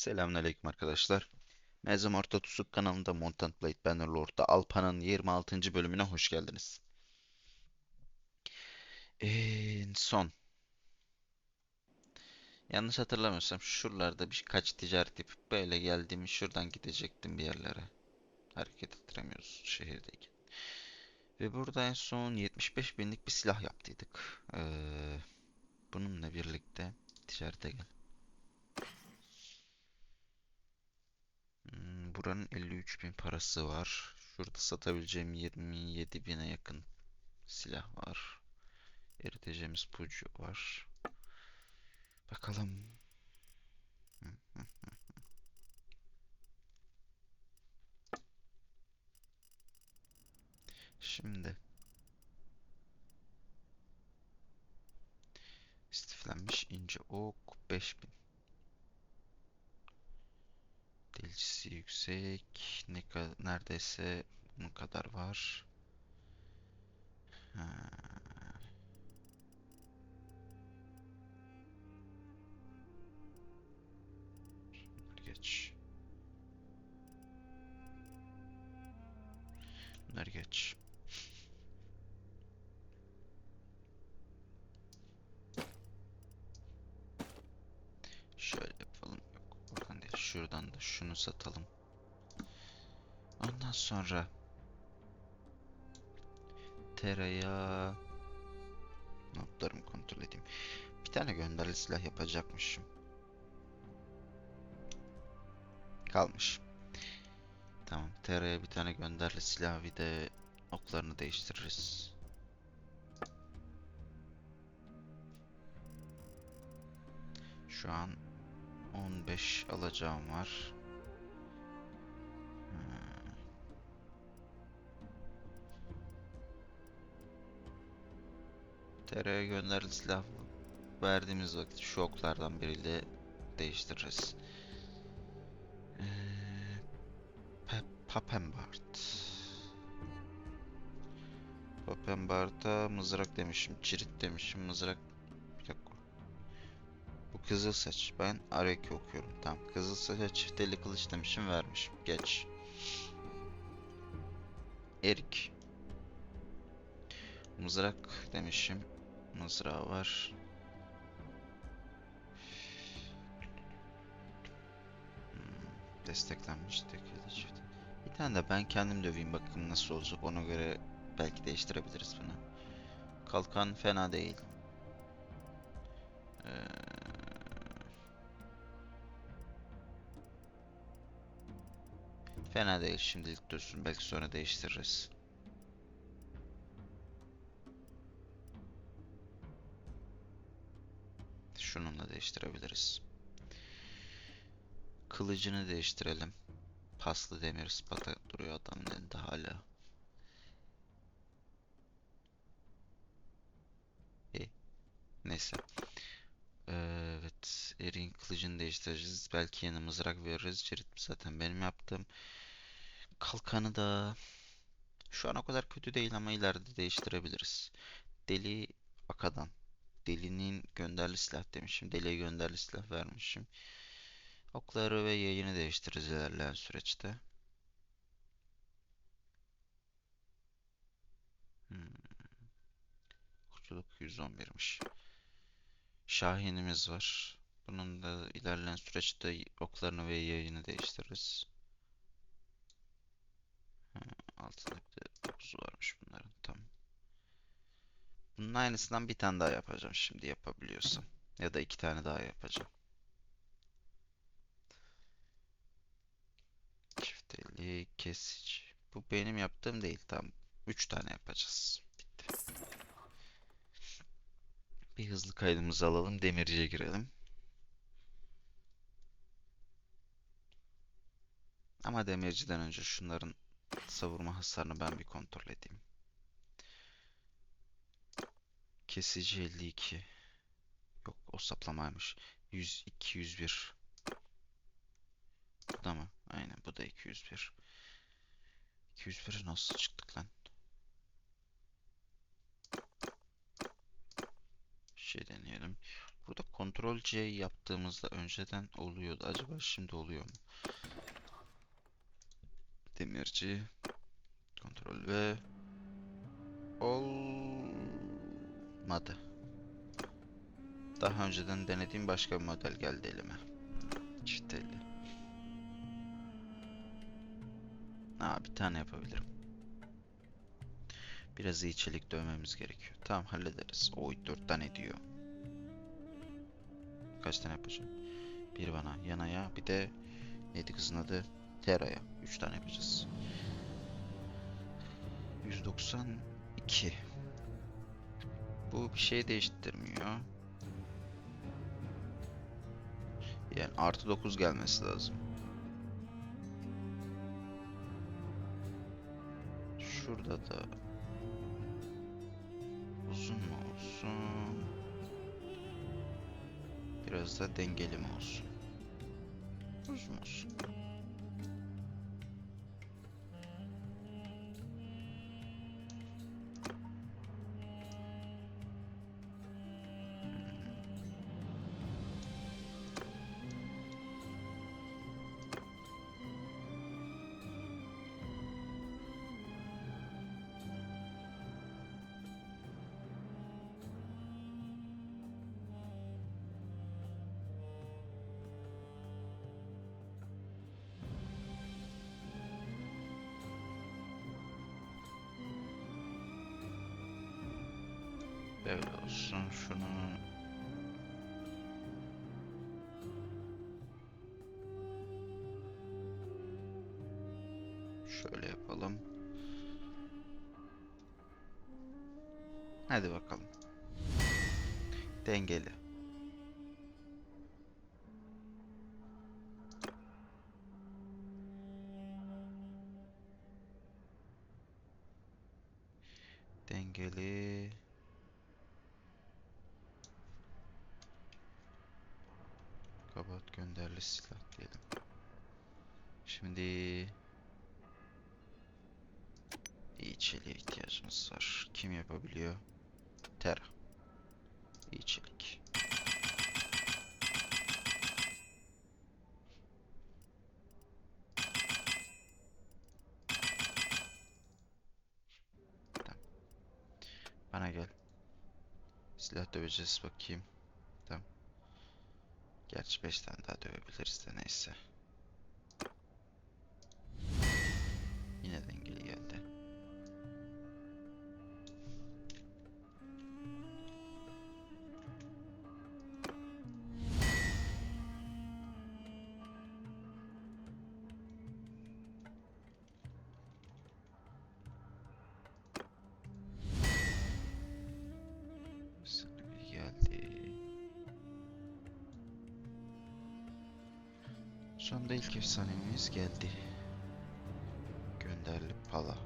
Selamünaleyküm arkadaşlar. Mezun Orta Tusuk kanalında Montant Blade Bannerlord'da Alpa'nın 26. bölümüne hoş geldiniz. En son yanlış hatırlamıyorsam şuralarda birkaç ticaret yapıp böyle geldiğimi şuradan gidecektim bir yerlere. Hareket ettiremiyoruz şehirdeyken. Ve burada en son 75 binlik bir silah yaptıydık. Ee, bununla birlikte ticarete gel. Buranın 53 bin parası var. Şurada satabileceğim 27 bine yakın silah var. Eriteceğimiz pucu var. Bakalım. Şimdi. İstiflenmiş ince ok 5000. Delicisi yüksek. Ne neredeyse bunun kadar var. Ha. Geç. Bunları geç. Şöyle yapalım. Yok, buradan değil. Şuradan da şunu satalım. Ondan sonra tereyağı notlarımı kontrol edeyim. Bir tane gönderili silah yapacakmışım. Kalmış. Tamam. Tera'ya bir tane gönderili silah bir de oklarını değiştiririz. Şu an 15 alacağım var. Hmm. TR'ye gönderili silah verdiğimiz vakit şu oklardan biriyle değiştiririz. Ee, Pe Papembart. Papembart'a mızrak demişim, cirit demişim, mızrak. Kızıl saç. Ben Araki okuyorum. Tamam. Kızıl saça çift elli kılıç demişim, vermişim. Geç. Erik. Mızrak demişim. Mızrağı var. Hmm, desteklenmiş tekeli çift. Bir tane de ben kendim döveyim bakayım nasıl olacak. Ona göre belki değiştirebiliriz bunu. Kalkan fena değil. Ee, Fena değil şimdilik dursun belki sonra değiştiririz. Şununla değiştirebiliriz. Kılıcını değiştirelim. Paslı demir spata duruyor adamın elinde hala. Neyse. Erik'in kılıcını değiştireceğiz. Belki yeni mızrak veririz. Cirit zaten benim yaptığım. Kalkanı da şu an o kadar kötü değil ama ileride değiştirebiliriz. Deli Akadan. Delinin gönderli silah demişim. Deliye gönderli silah vermişim. Okları ve yayını değiştiririz ilerleyen süreçte. Hmm. Okçuluk 111'miş. Şahinimiz var. Bunun da ilerleyen süreçte oklarını ve yayını değiştiririz. Altında bir de 9 varmış bunların. Tamam. Bunun aynısından bir tane daha yapacağım şimdi yapabiliyorsam. Ya da iki tane daha yapacağım. Çifteli kesici. Bu benim yaptığım değil. Tamam. Üç tane yapacağız. Bitti. Bir hızlı kaydımızı alalım. Demirciye girelim. Ama demirciden önce şunların savurma hasarını ben bir kontrol edeyim. Kesici 52. Yok o saplamaymış. 100, 201. Bu da mı? Aynen bu da 201. 201'e nasıl çıktık lan? Şey deneyelim. Burada Ctrl C yaptığımızda önceden oluyordu. Acaba şimdi oluyor mu? Demirci Ctrl V olmadı. Daha önceden denediğim başka bir model geldi elime. Çift elli. Aa, bir tane yapabilirim. Biraz iyi çelik dövmemiz gerekiyor. Tamam hallederiz. Oy 4 tane diyor. Kaç tane yapacağım? Bir bana yanaya bir de neydi kızın adı? Tera'ya. 3 tane yapacağız. 192. Bu bir şey değiştirmiyor. Yani artı 9 gelmesi lazım. Şurada da uzun mu olsun? Biraz da dengeli mi olsun? Uzun olsun. Olsun. Şunu şöyle yapalım. Hadi bakalım. Dengeli. Kabat gönderli silah diyelim. Şimdi iyi çeliğe ihtiyacımız var. Kim yapabiliyor? Terra. İyi çelik. Tamam. Bana gel. Silah döveceğiz bakayım. Tamam. Gerçi 5 tane daha dövebiliriz de neyse. Sonunda ilk efsanemiz geldi. Gönderli pala.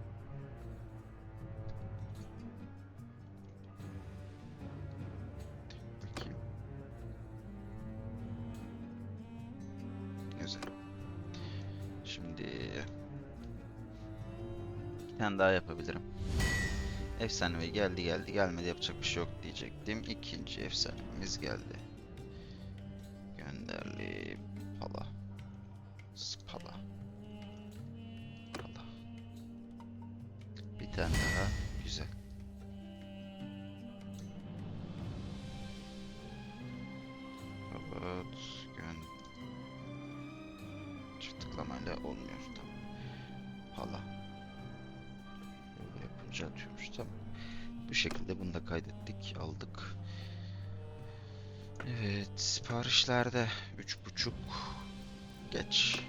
Bakayım. Güzel. Şimdi bir tane daha yapabilirim. Efsanevi geldi geldi gelmedi yapacak bir şey yok diyecektim. İkinci efsanemiz geldi. Çift tıklamayla olmuyor. Tamam. Pala. Böyle yapınca atıyormuş. Tamam. Bu şekilde bunu da kaydettik. Aldık. Evet. Siparişlerde üç buçuk geç.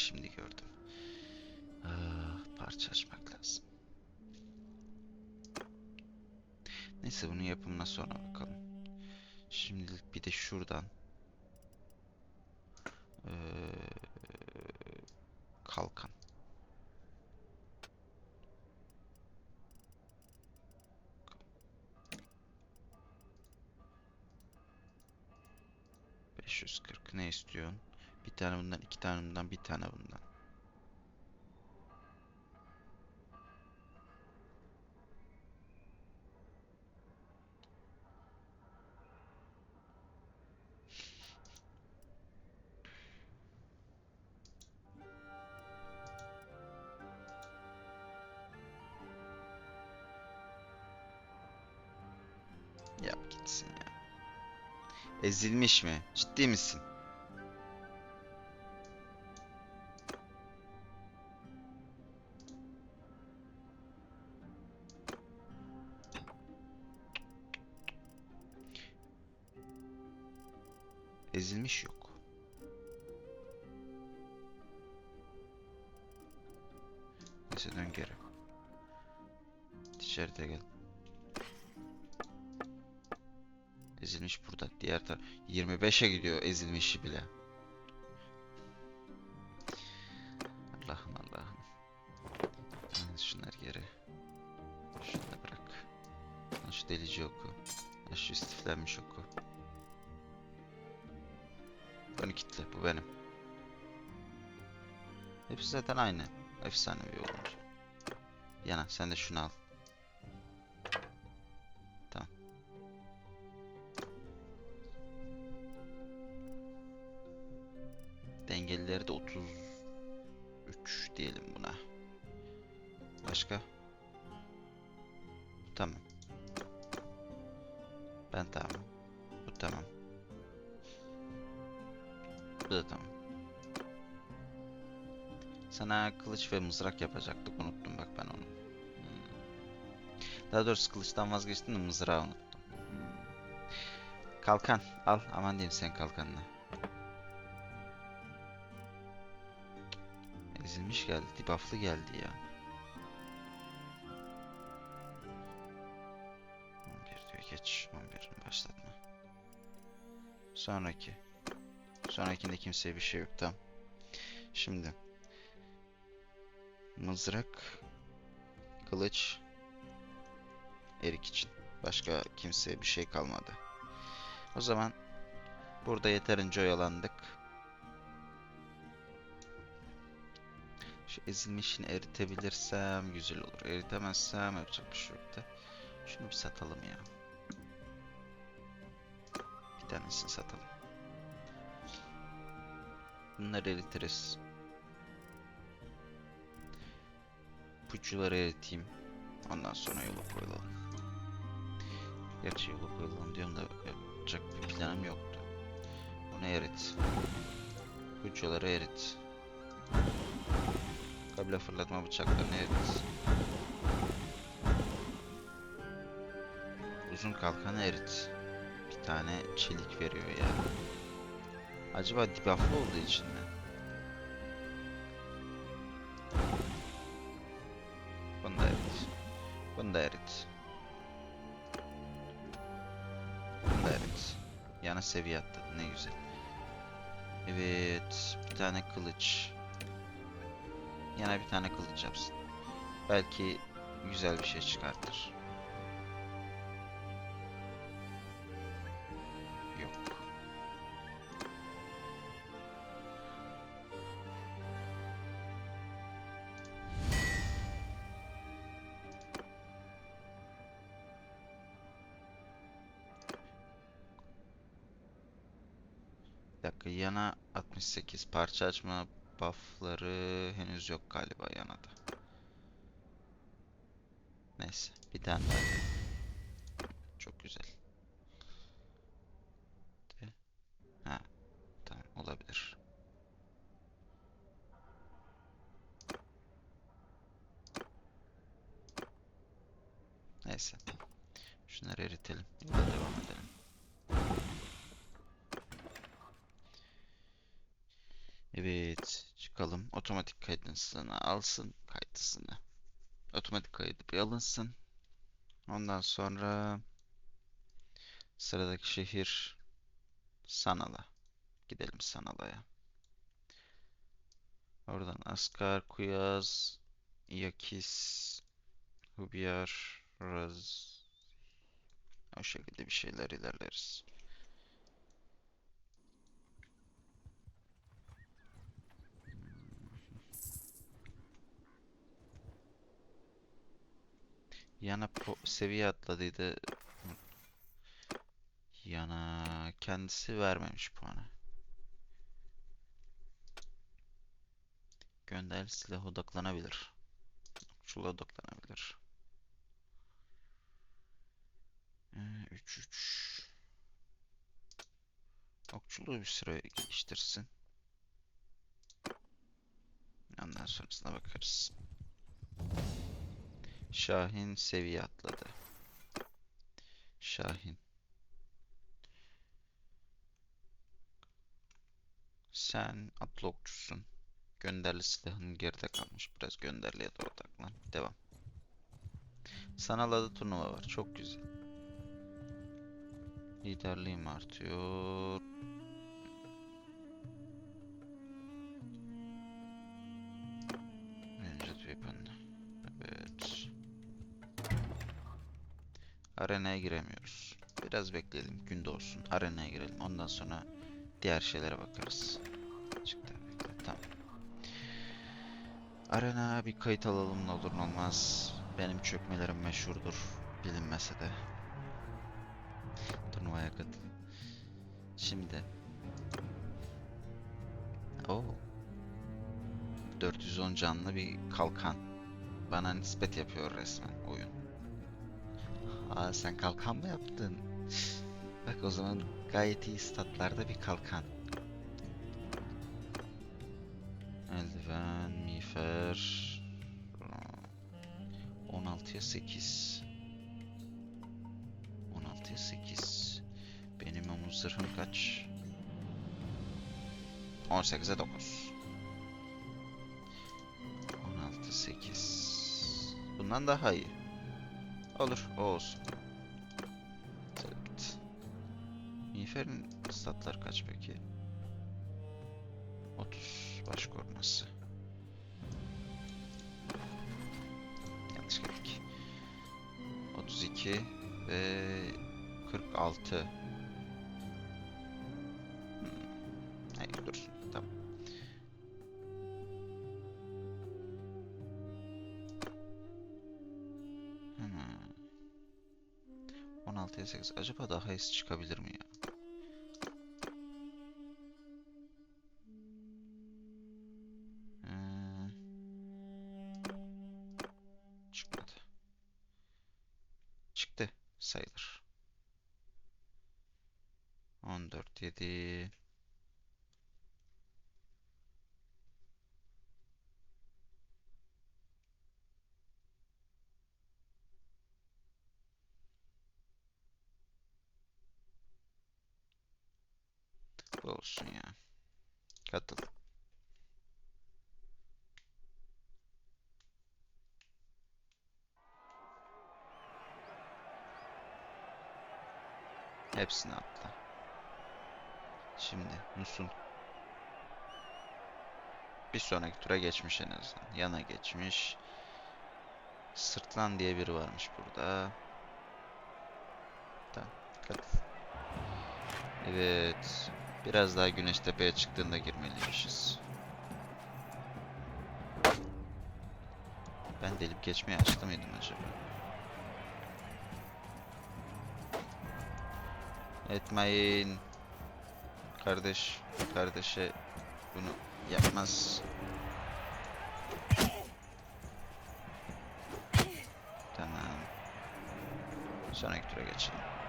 şimdi gördüm. Ah, parça açmak lazım. Neyse bunun yapımına sonra bakalım. Şimdilik bir de şuradan ee, kalkan. ...540 ne istiyorsun? Bir tane bundan, iki tane bundan, bir tane bundan. Yap gitsin ya. Ezilmiş mi? Ciddi misin? Ezilmiş yok. Neyse dön geri. Dışarıda gel. Ezilmiş burada. Diğer taraf. 25'e gidiyor ezilmişi bile. Efsanevi olmuş. Yana sen de şunu al. Tamam. Dengelileri de 33 diyelim buna. Başka? Tamam. Ben tamam. Bu tamam. Bu da tamam. Sana kılıç ve mızrak yapacaktık. Unuttum bak ben onu. Hmm. Daha doğrusu kılıçtan vazgeçtim de mızrağı unuttum. Hmm. Kalkan al. Aman diyeyim sen kalkanına. Ezilmiş geldi. Debufflı geldi ya. 11 diyor geç. 11'ini başlatma. Sonraki. Sonrakinde kimseye bir şey yok. Tamam. Şimdi. Mızrak. Kılıç. Erik için. Başka kimseye bir şey kalmadı. O zaman burada yeterince oyalandık. Şu ezilmişini eritebilirsem güzel olur. Eritemezsem yapacak bir şey yok da. Şunu bir satalım ya. Bir tanesini satalım. Bunları eritiriz. Puçuları eriteyim. Ondan sonra yola koyulalım. Gerçi yola koyulalım diyorum da yapacak bir planım yoktu. Bunu erit. Puçuları erit. Kabile fırlatma bıçaklarını erit. Uzun kalkanı erit. Bir tane çelik veriyor ya. Acaba debufflı olduğu için mi? Seviye atladı ne güzel. Evet bir tane kılıç. Yana bir tane kılıç yapsın. Belki güzel bir şey çıkartır. Bir dakika yana 68 parça açma buffları henüz yok galiba yanada. Neyse bir tane daha. Çok güzel. De. Ha tamam olabilir. Neyse. Şunları eritelim. Yola devam edelim. Evet, çıkalım. Otomatik kaydını alsın kaydısını. Otomatik kaydı bir alınsın. Ondan sonra sıradaki şehir Sanala. Gidelim Sanala'ya. Oradan Askar, Kuyaz, Yakis, Hubiyar, Raz. O şekilde bir şeyler ilerleriz. Yana po- seviye atladıydı. Yana kendisi vermemiş puanı. Gönder silah odaklanabilir. Okçula odaklanabilir. 3 3 Okçuluğu bir süre geliştirsin. Ondan sonrasına bakarız. Şahin seviye atladı. Şahin. Sen atlı. Gönderli silahın geride kalmış. Biraz gönderliye de odaklan. Devam. Sanal adı turnuva var. Çok güzel. Liderliğim artıyor. Mevcut weapon. Evet. Arenaya giremiyoruz. Biraz bekleyelim. Gün doğsun. Arenaya girelim. Ondan sonra diğer şeylere bakarız. Çıktı. Tamam. Arena bir kayıt alalım ne olur ne olmaz. Benim çökmelerim meşhurdur. Bilinmese de. Turnuvaya katıl. Şimdi. Oo. 410 canlı bir kalkan. Bana nispet yapıyor resmen oyun. Aa sen kalkan mı yaptın? Bak o zaman gayet iyi statlarda bir kalkan. Eldiven, miğfer. 16'ya 8. 16'ya 8. Benim omuz zırhım kaç? 18'e 9. 16 8. Bundan daha iyi. Olur, o olsun. Evet. Miğferin statları kaç peki? 30 baş koruması. Yanlış geldik. 32 ve 46. 16'ya 8. Acaba daha iyisi çıkabilir mi ya? Bu olsun ya. Katıl. Hepsini atla. Şimdi Nusun. Bir sonraki tura geçmiş en azından. Yana geçmiş. Sırtlan diye biri varmış burada. Tamam. Katıl. Evet. Biraz daha Güneştepe'ye çıktığında girmeliymişiz. Ben delip geçmeyi açtı mıydım acaba? Etmeyin. Kardeş, kardeşe bunu yapmaz. Tamam. Sonraki tura geçelim.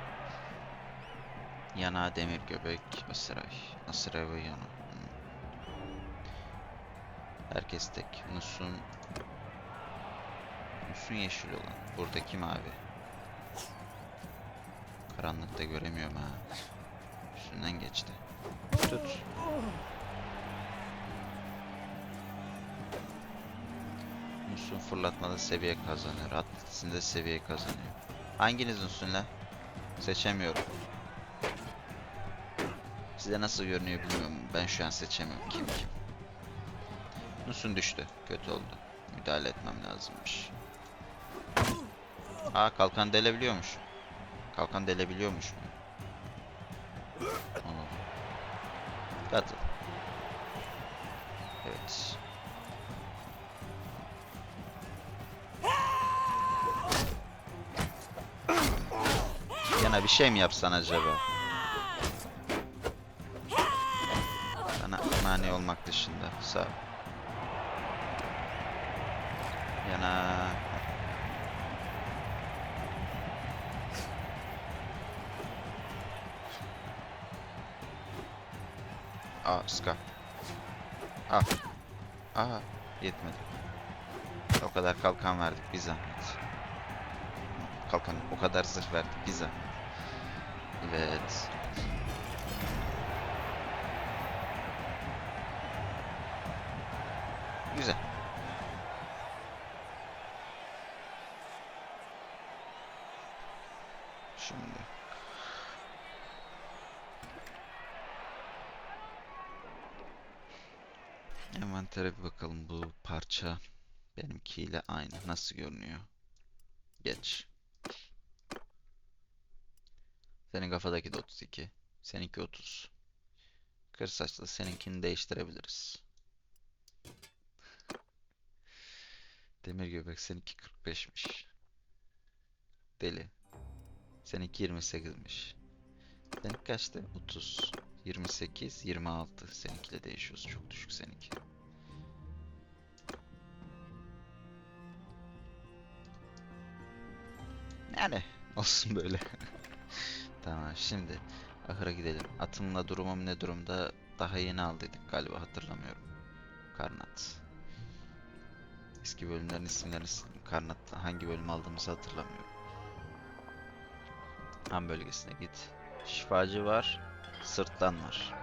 Yana demir göbek Asiray. Asiray ve yana. Hmm. Herkes tek. Nusun. Nusun yeşil olan. Buradaki mavi. Karanlıkta göremiyorum ha. Üstünden geçti. Tut. Nusun fırlatmada seviye kazanıyor. Atletizmde seviye kazanıyor. Hanginiz Nusun la? Seçemiyorum. Size nasıl görünüyor bilmiyorum. Ben şu an seçemiyorum kim kim. Nusun düştü. Kötü oldu. Müdahale etmem lazımmış. Aa kalkan delebiliyormuş. Kalkan delebiliyormuş mu? Anladım. Katıl. Evet. Yana bir şey mi yapsan acaba? Mani olmak dışında. Sağ. Yana. Aa, Ska. Al. Aa, yetmedi. O kadar kalkan verdik bir zahmet. Kalkan o kadar zırh verdik bir zahmet. Evet. Güzel. Şimdi. Envantere bir bakalım bu parça benimkiyle aynı. Nasıl görünüyor? Geç. Senin kafadaki de 32. Seninki 30. Kır saçlı seninkini değiştirebiliriz. Demir göbek seninki 45'miş. Deli. Seninki 28'miş. Seninki kaçtı? 30. 28, 26. Seninkiyle değişiyoruz. Çok düşük seninki. Yani olsun böyle. Tamam şimdi ahıra gidelim. Atımla durumum ne durumda? Daha yeni aldıydık galiba hatırlamıyorum. Karnat. Eski bölümlerin isimlerini sildim. Karnat hangi bölüm aldığımızı hatırlamıyorum. Han bölgesine git. Şifacı var. Sırtlan var.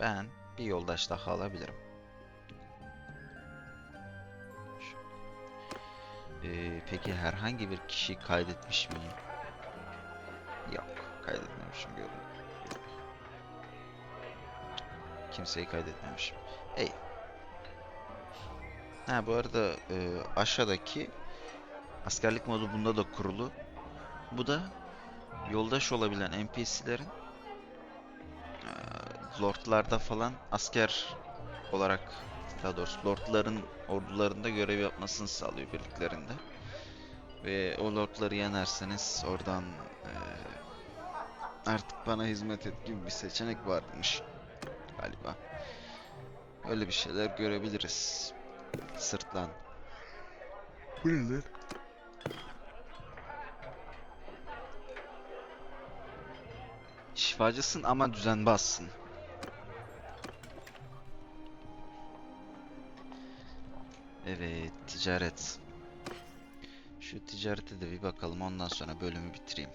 Ben bir yoldaş daha alabilirim. Ee, peki herhangi bir kişi kaydetmiş miyim? Yok, kaydetmemişim görünüyor. Kimseyi kaydetmemişim. Ey. Ha bu arada e, aşağıdaki askerlik modu bunda da kurulu. Bu da yoldaş olabilen NPC'lerin e, lordlarda falan asker olarak daha doğrusu lordların ordularında görev yapmasını sağlıyor birliklerinde. Ve o lordları yenerseniz oradan e, artık bana hizmet et gibi bir seçenek varmış galiba. Öyle bir şeyler görebiliriz. Sırtlan. Bu ne lan? Şifacısın ama düzenbazsın. Evet, ticaret. Şu ticarete de bir bakalım ondan sonra bölümü bitireyim.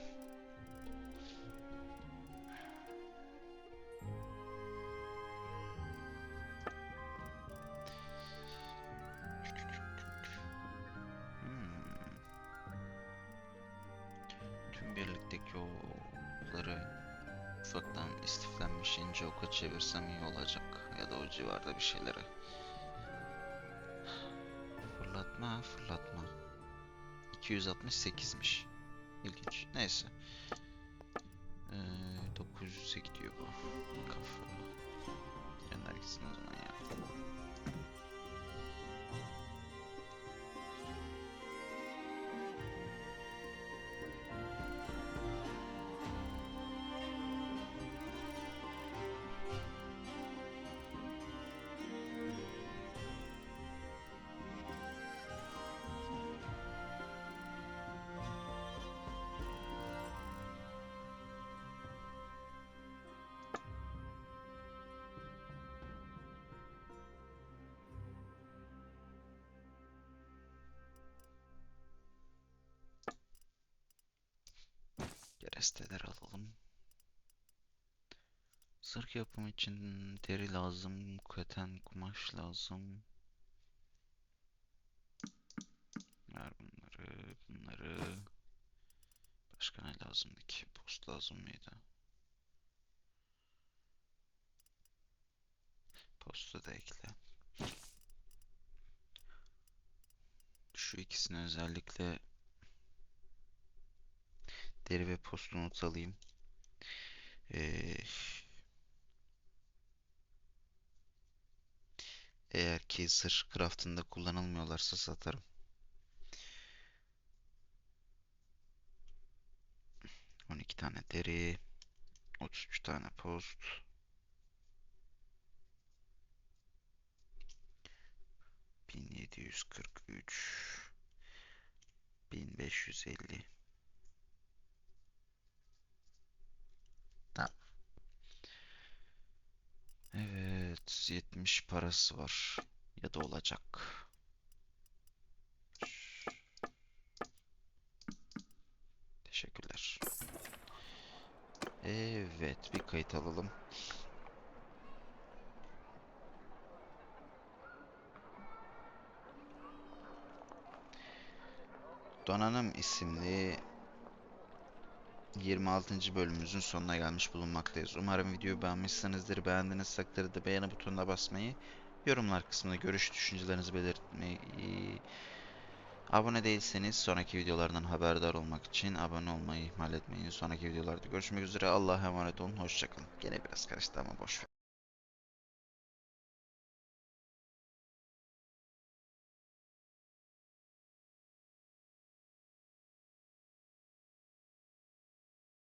Keresteler alalım. Zırh yapımı için deri lazım, keten kumaş lazım. Ver bunları, bunları. Başka ne lazımdı ki? Post lazım mıydı? Postu da ekle. Şu ikisini özellikle deri ve postu not alayım. Ee, eğer ki zırh craftında kullanılmıyorlarsa satarım. 12 tane deri. 33 tane post. Bin yedi yüz kırk üç. Bin beş yüz elli. Evet, 70 parası var. Ya da olacak. Teşekkürler. Evet, bir kayıt alalım. Donanım isimli 26. bölümümüzün sonuna gelmiş bulunmaktayız. Umarım videoyu beğenmişsinizdir. Beğendiğiniz takdirde beğeni butonuna basmayı, yorumlar kısmında görüş düşüncelerinizi belirtmeyi, abone değilseniz sonraki videolardan haberdar olmak için abone olmayı ihmal etmeyin. Sonraki videolarda görüşmek üzere. Allah'a emanet olun. Hoşçakalın. Gene biraz karıştı ama boş ver.